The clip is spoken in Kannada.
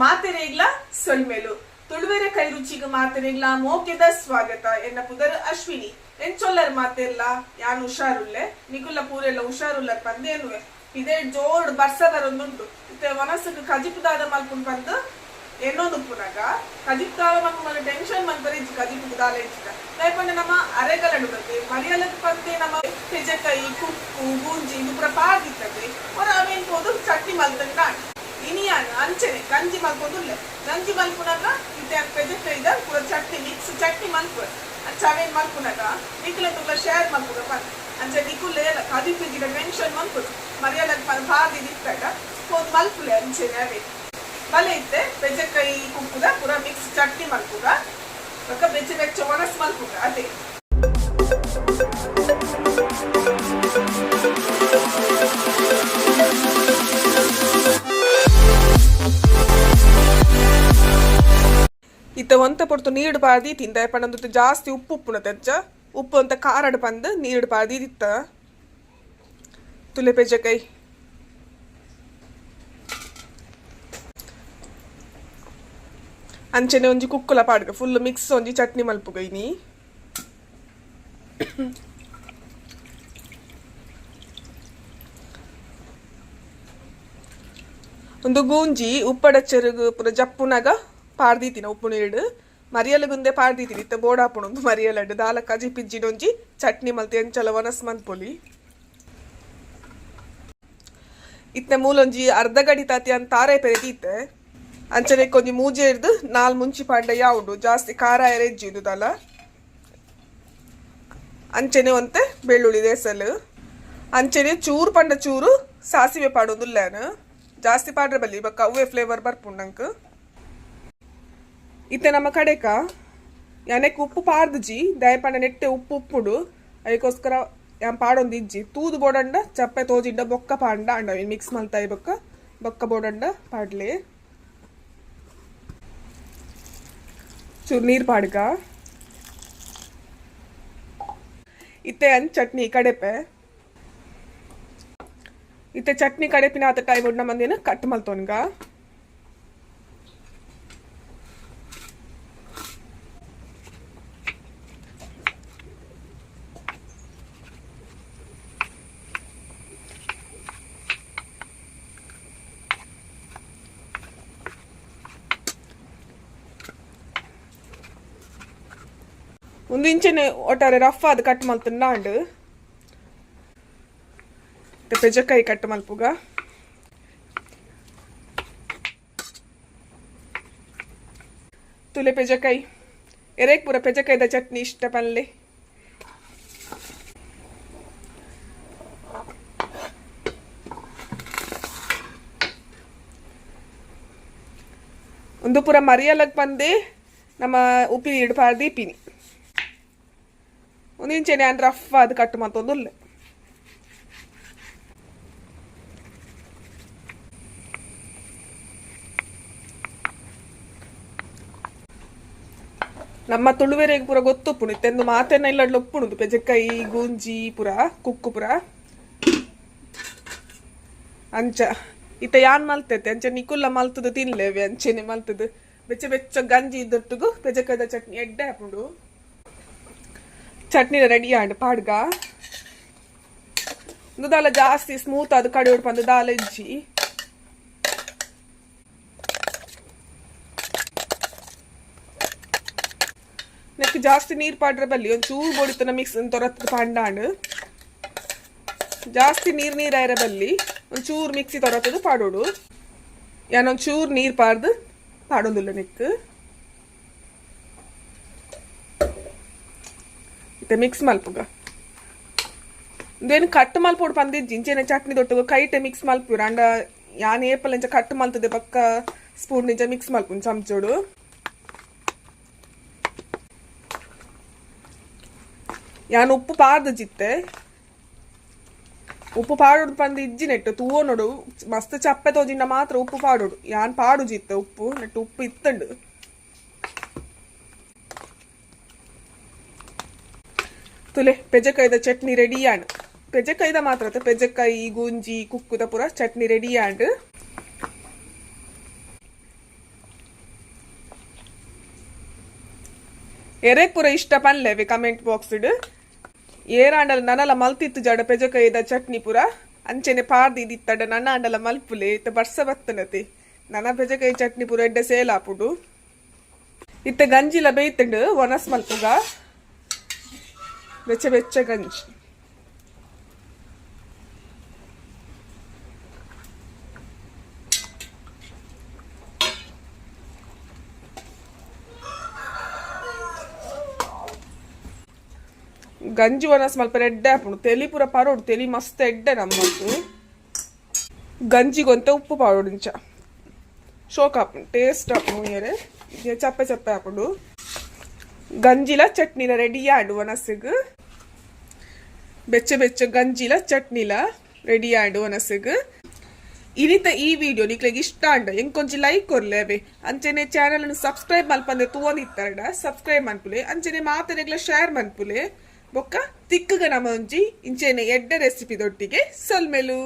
ಮಾತೆರೆಗ್ಲ ಸೊಲ್ಮೆಲು ತುಳುವೆರೆ ಕೈ ರುಚಿಗೆ ಮಾತೆರೆಗ್ಲ ಮೋಕೆದ ಸ್ವಾಗತ ಎನ್ನ ಪುದರ್ ಅಶ್ವಿನಿ. ಎಂಚೊಲ್ಲರ್ ಮಾತೆಲ್ಲ ಯಾನ್ ಹುಷಾರುಲ್ಲೆ? ನಿಗುಲ್ಲ ಪೂರೆಲ್ಲ ಹುಷಾರುಲ್ಲ ಪಂದೇನುವೆ. ಇದೇ ಜೋಡ್ ಬರ್ಸದರೊಂದುಂಟು. ಇತ್ತೆ ಮನಸ್ಸಿಗೆ ಕಜಿಪುದಾದ ಮಲ್ಕೊಂಡ್ ಬಂದು ಎನ್ನೊಂದು ಪುನಗ. ಕಜಿಪುದಾದ ಮಲ್ಪು ಮನೆ ಟೆನ್ಷನ್ ಮಲ್ಪರೆ ಇಜ್ಜಿ ಕಜಿಪುದು ದಾಲ ಇಜ್ಜಿದ ದಯಪಂಡ ನಮ್ಮ ಅರೆಗಲಡು ಬಂದೆ ಮರಿಯಲದ ಪಂದೆ ನಮ್ಮ ತೆಜಕಾಯಿ ಕುಕ್ಕು, ಗೂಂಜಿ, ಇದು ಪುರ ಹೊರ ಅವೇನ್ ಹೋದು ಚಟ್ನಿ ಮಲ್ತಂಡ ಇನಿಯಾನ ಅಂಚನೆ ಗಂಜಿ ಮಲ್ಪೊಂದುಲ್ಲೆ ಗಂಜಿ ಮಲ್ಪುನಾಗ ಇತ್ತೆ ಪೆಜೆಟ್ ಇದೆ ಪೂರ ಚಟ್ನಿ ಮಿಕ್ಸ್ ಚಟ್ನಿ ಮಲ್ಪು ಚವೇನ್ ಮಲ್ಪುನಾಗ ನಿಕ್ಲೆ ತುಂಬ ಶೇರ್ ಮಲ್ಪುಗ ಬಂದ್ ಅಂಚೆ ನಿಕುಲ್ಲೆ ಎಲ್ಲ ಕದಿಪು ಗಿಡ ಮೆನ್ಷನ್ ಮಲ್ಪುದು ಮರ್ಯಾದ ಬಾದಿ ನಿಂತಾಗ ಹೋದ್ ಮಲ್ಪುಲೆ ಅಂಚೆನೆ ಅವೇ ಬಲೆ ಇತ್ತೆ ಬೆಜೆಕಾಯಿ ಕುಕ್ಕುದ, ಪೂರ ಮಿಕ್ಸ್ ಚಟ್ನಿ ಮಲ್ಪುರ ಬೆಚ್ಚ ಬೆಚ್ಚ ಒಣಸ್ ಮಲ್ಪುಗ ಅದೇ. ಒಂತ ಪೊರ್ತು ನೀಡು ಪಾದಿ ತಿಂದ ಪಂಡ ಜಾಸ್ತಿ ಉಪ್ಪು ಉಪ್ಪುನ ತೆಜ್ಜ ಉಪ್ಪು ಅಂತ ಕಾರಡ್ ಪಂದ್ ನೀಡು ಪಾದಿ ದಿತ್ತ. ತುಲೆ ಪೆಜ್ಜಕಾಯಿ ಅಂಚನೆ ಒಂಜಿ ಕುಕ್ಕುಲ ಪಾಡ್ಗ ಫುಲ್ ಮಿಕ್ಸ್ ಒಂಜಿ ಚಟ್ನಿ ಮಲ್ಪುಗೈನಿ ಒಂದು ಗೂಂಜಿ ಉಪ್ಪಡ ಚೆರುಗು ಪುರ ಜಪ್ಪುನಗ ಪಾಡ್ದೀತಿನ ಉಪ್ಪು ನೀಡು ಮರಿಯಲಗುಂದೆ ಪಾಡ್ದೀತಿನಿ ಇತ್ತ ಬೋಡಾಪುಣೊಂದು ಮರಿಯಲಡ್ಡು ದಾಲ ಕಜಿ ಪಿಜ್ಜಿನೊಂಜಿ ಚಟ್ನಿ, ಮಲ್ತಿ ಎಂಚಲ ವನಸ್ ಮನ್ಪೊಲಿ ಇತ್ತ ಮೂಲೊಂಜಿ ಅರ್ಧ ಗಡಿ ತಾತಿ ಅಂತ ತಾರೆ ಪೆರೆದೀತೆ ಅಂಚನೆ ಕೊಂಜಿ ಮೂಜೆ ಹಿಡ್ದು ನಾಲ್ ಮುಂಚಿ ಪಾಂಡ ಯಾವುದು ಜಾಸ್ತಿ ಖಾರ ಎರೆಜ್ಜಿದು ದಲ. ಅಂಚನೆ ಒಂತೆ ಬೆಳ್ಳುಳ್ಳಿ ದೇಸಲು. ಅಂಚನೆ ಚೂರು ಪಂಡ ಚೂರು ಸಾಸಿವೆ ಪಾಡೋದು ಜಾಸ್ತಿ ಪಾಡ್ರೆ ಬಲ್ಲಿ, ಬಕ್ಕ ಅವೇ ಫ್ಲೇವರ್ ಬರ್ಪುಂಡಂಕ್ ಇತ್ತೆ ನಮ್ಮ ಕಡೆಕ. ಯಾನೆಕ್ ಉಪ್ಪು ಪಾರ್ದಜಿ ದಯಪಂಡ ನೆಟ್ಟೆ ಉಪ್ಪು ಉಪ್ಪುಡು. ಅದಕ್ಕೋಸ್ಕರ ಯಾನ್ ಪಾಡೊಂದು ಇಜ್ಜಿ. ತೂದು ಬೋಡಂಡ, ಚಪ್ಪೆ ತೋಜಿಂಡ, ಬೊಕ್ಕ ಪಾಂಡ ಅಂಡ ಮಿಕ್ಸ್ ಮಲ್ತಾಯಿ ಬೊಕ್ಕ. ಬೊಕ್ಕ ಬೋಡಂಡ ಪಾಡ್ಲೆ. ಚೂರು ನೀರು ಪಾಡ್ಕ. ಇತ್ತೆ ಅನ್ ಚಟ್ನಿ ಕಡೆಪೆ. ಇತ್ತೆ ಚಟ್ನಿ ಕಡೆಪಿನ ಆತ ಟೈಮ್ ಬೊಡ್ನ ಮಂದಿನ ಕಟ್ ಮಲ್ತೋನ್ಗ. ಒಂದು ಇಂಚಿನ ಒಟ್ಟಾರೆ ರಫ್ ಆದ ಕಟ್ ಮಲ್ತಂಡ ಅಂಡ್ ಪೆಜಕಾಯಿ ಕಟ್ ಮಲ್ಪುಗ ತುಲೆ ಪೆಜಕಾಯಿ ಎರೇಕ್ ಪೂರ ಪೆಜಕಾಯ್ದ ಚಟ್ನಿ ಇಷ್ಟ ಪಲ್ಲೆ ಒಂದು ಪೂರ ಮರಿಯಲಗ್ ಬಂದೆ ನಮ್ಮ ಉಪ್ಪಿ ಇಡ್ಬಾರ್ದು ಇಪ್ಪಿನಿ ಒಂದು ಇಂಚೆನೆ ಅಂದ್ರೆ ರಫ್ ಅದು ಕಟ್ ಮತ್ತೊಂದು ನಮ್ಮ ತುಳುವೆರೆಗೆ ಪೂರ ಗೊತ್ತುಪ್ಪುಣು ಇತ್ತೆಂದು ಮಾತೆನ ಇಲ್ಲ ಒಪ್ಪುಣುದು ಪೆಜಕಾಯಿ ಗೂಂಜಿ ಪುರ, ಕುಕ್ಕು ಪುರ. ಅಂಚ, ಇತ್ತ ಯಾನ್ ಮಲ್ತೈತೆ, ಅಂಚ ನಿಕುಲ್ಲ ಮಲ್ತದು ತಿನ್ಲೇವೆ, ಅಂಚೆನೆ ಮಲ್ತದು. ಬೆಚ್ಚ ಬೆಚ್ಚ ಗಂಜಿ ಇದ್ದೊಟ್ಟಿಗೂ ಪೆಜಕಾಯ್ದ ಚಟ್ನಿ ಎಡ್ಡೆ ಹಾಕೊಂಡು ಚಟ್ನಿ ರೆಡಿ ಆಂಡ್ ಪಾಡ್ಗ. ಒಂದು ದಾಲ ಜಾಸ್ತಿ ಸ್ಮೂತ್ ಅದು ಕಡೆ ಉಡ್ಪಂದು ದಾಲ ಇಜ್ಜಿ. ನೆಕ್ ಜಾಸ್ತಿ ನೀರ್ ಪಾಡ್ರೆ ಬಲ್ಲಿ, ಒಂದು ಚೂರು ಬೋಡಿತನ ಮಿಕ್ಸ್ ತೊರತ್ ಪಾಂಡಾಂಡ್. ಜಾಸ್ತಿ ನೀರ್ ನೀರ್ ಆಯ್ರ ಬಲ್ಲಿ, ಒಂದು ಚೂರು ಮಿಕ್ಸಿ ತೊರತ್ತದು ಪಾಡೋಡು. ಯಾನೊಂದ್ ಚೂರು ನೀರ್ ಪಾಡ್ದು, ಪಾಡೋದಿಲ್ಲ ನೆಕ್ ಮತ್ತೆ ಮಿಕ್ಸ್ ಮಲ್ಪುಗ ಇಂದೇನು ಕಟ್ ಮಲ್ಪೋಡು ಪಂದಿಜ್ಜಿ ಇಂಚೆನೆ ಚಟ್ನಿ ದೊಟ್ಟುಗ ಕೈಟೆ ಮಿಕ್ಸ್ ಮಲ್ಪುರ ಅಂಡ ಯಾನ್ ಏಪಲ್ ಇಂಚ ಕಟ್ ಮಲ್ತದೆ ಪಕ್ಕ ಸ್ಪೂನ್ ನಿಂಚ ಮಿಕ್ಸ್ ಮಲ್ಪುನ್ ಚಮಚೋಡು ಯಾನ್ ಉಪ್ಪು ಪಾರ್ದು ಜಿತ್ತೆ ಉಪ್ಪು ಪಾಡೋಡು ಪಂದು ಇಜ್ಜಿ ನೆಟ್ಟು ತೂವೋ ನೋಡು ಮಸ್ತ್ ಚಪ್ಪೆ ತೋಜಿಂಡ ಮಾತ್ರ ಉಪ್ಪು ಪಾಡೋಡು ಯಾನ್ ಪಾಡು ಜಿತ್ತೆ ಉಪ್ಪು ನೆಟ್ಟು ಉಪ್ಪು ಇತ್ತಂಡು ತುಲೆ ಪೆಜಕಾಯ್ದ ಚಟ್ನಿ ರೆಡಿ ಆಂಡ್. ಪೆಜಕಾಯ್ದ ಮಾತ್ರ ಪೆಜಕಾಯಿ ಗೊಂಜಿ, ಕುಕ್ಕುದ ಪುರ ಚಟ್ನಿ ರೆಡಿ ಆಂಡ್. ಎರೆ ಪೂರ ಇಷ್ಟ ಪನ್ಲೇವೆ ಕಮೆಂಟ್ ಬಾಕ್ಸ್ ಇಡು ಏರಾಂಡಲ ನನಲ ಮಲ್ತಿತ್ತು ಜಾಡ ಪೆಜಕಾಯ್ದ ಚಟ್ನಿ ಪೂರ. ಅಂಚೆನೆ ಪಾರ್ದಿದಿತ್ತಡ ನನ್ನ ಆಂಡಲ ಮಲ್ಪುಲೆ, ಇತ್ತ ಬರ್ಸ ಬತ್ತನತೆ. ನನ್ನ ಪೆಜಕಾಯಿ ಚಟ್ನಿ ಪುರ ಎಡ್ಡ ಸೇಲಾಪುಡು. ಇತ್ತ ಗಂಜಿಲ ಬೇಯ್ತಂಡು ಒನಸ್ ಮಲ್ಪುಗ. ಬೆಚ್ಚ ಗಂಜಿ ಗಂಜಿ ಒನಸ್ ಮಲ್ಪ ಎಡ್ಡೆ ಆಪುಂಡು ತೆಲಿ ಪೂರ ಪಾರೋಡು ತೆಲಿ ಮಸ್ತ್ ಎಡ್ಡೆ ನಮ್ಮದು ಗಂಜಿಗೊಂತ ಉಪ್ಪು ಪಾರೋಡು ಇಂಚ ಶೋಕ್ ಆಪುಂಡು ಟೇಸ್ಟ್ ಹಾಕೊಂಡು ಏರೆ ಚಪ್ಪೆ ಚಪ್ಪೆ ಹಾಕೊಂಡು ಗಂಜಿಲ ಚಟ್ನಿಲ ರೆಡಿ ಆಡು ಒನಸಿಗ್ ಬೆಚ್ಚ ಬೆಚ್ಚ ಗಂಜಿಲ, ಚಟ್ನಿಲ ರೆಡಿ ಆಡು ಒನಸಿಗ್ ಇನಿತ ಈ ವಿಡಿಯೋ ನಿಕ್ಲೆಗ್ ಇಷ್ಟ ಅಂಡ ಎಂಕೊಂಜಿ ಕೊಂಚ ಲೈಕ್ ಕೊರ್ಲೇವೆ. ಅಂಚನೆ ಚಾನಲ್ ಅನ್ನು ಸಬ್ಸ್ಕ್ರೈಬ್ ಮಲ್ಪಂದೆ ತೂವೊಂದಿತ್ತಾರಡ ಸಬ್ಸ್ಕ್ರೈಬ್ ಮನ್ಪುಲೆ. ಅಂಚನೆ ಮಾತನೆಗ್ಲ ಶೇರ್ ಮನ್ಪುಲೆ. ಬೊಕ್ಕ ತಿಕ್ಕಗ ನಮ ಒಂಜಿ ಇಂಚೆನೆ ಎಡ್ಡ ರೆಸಿಪಿ ದೊಟ್ಟಿಗೆ ಸೊಲ್ಮೆಲು.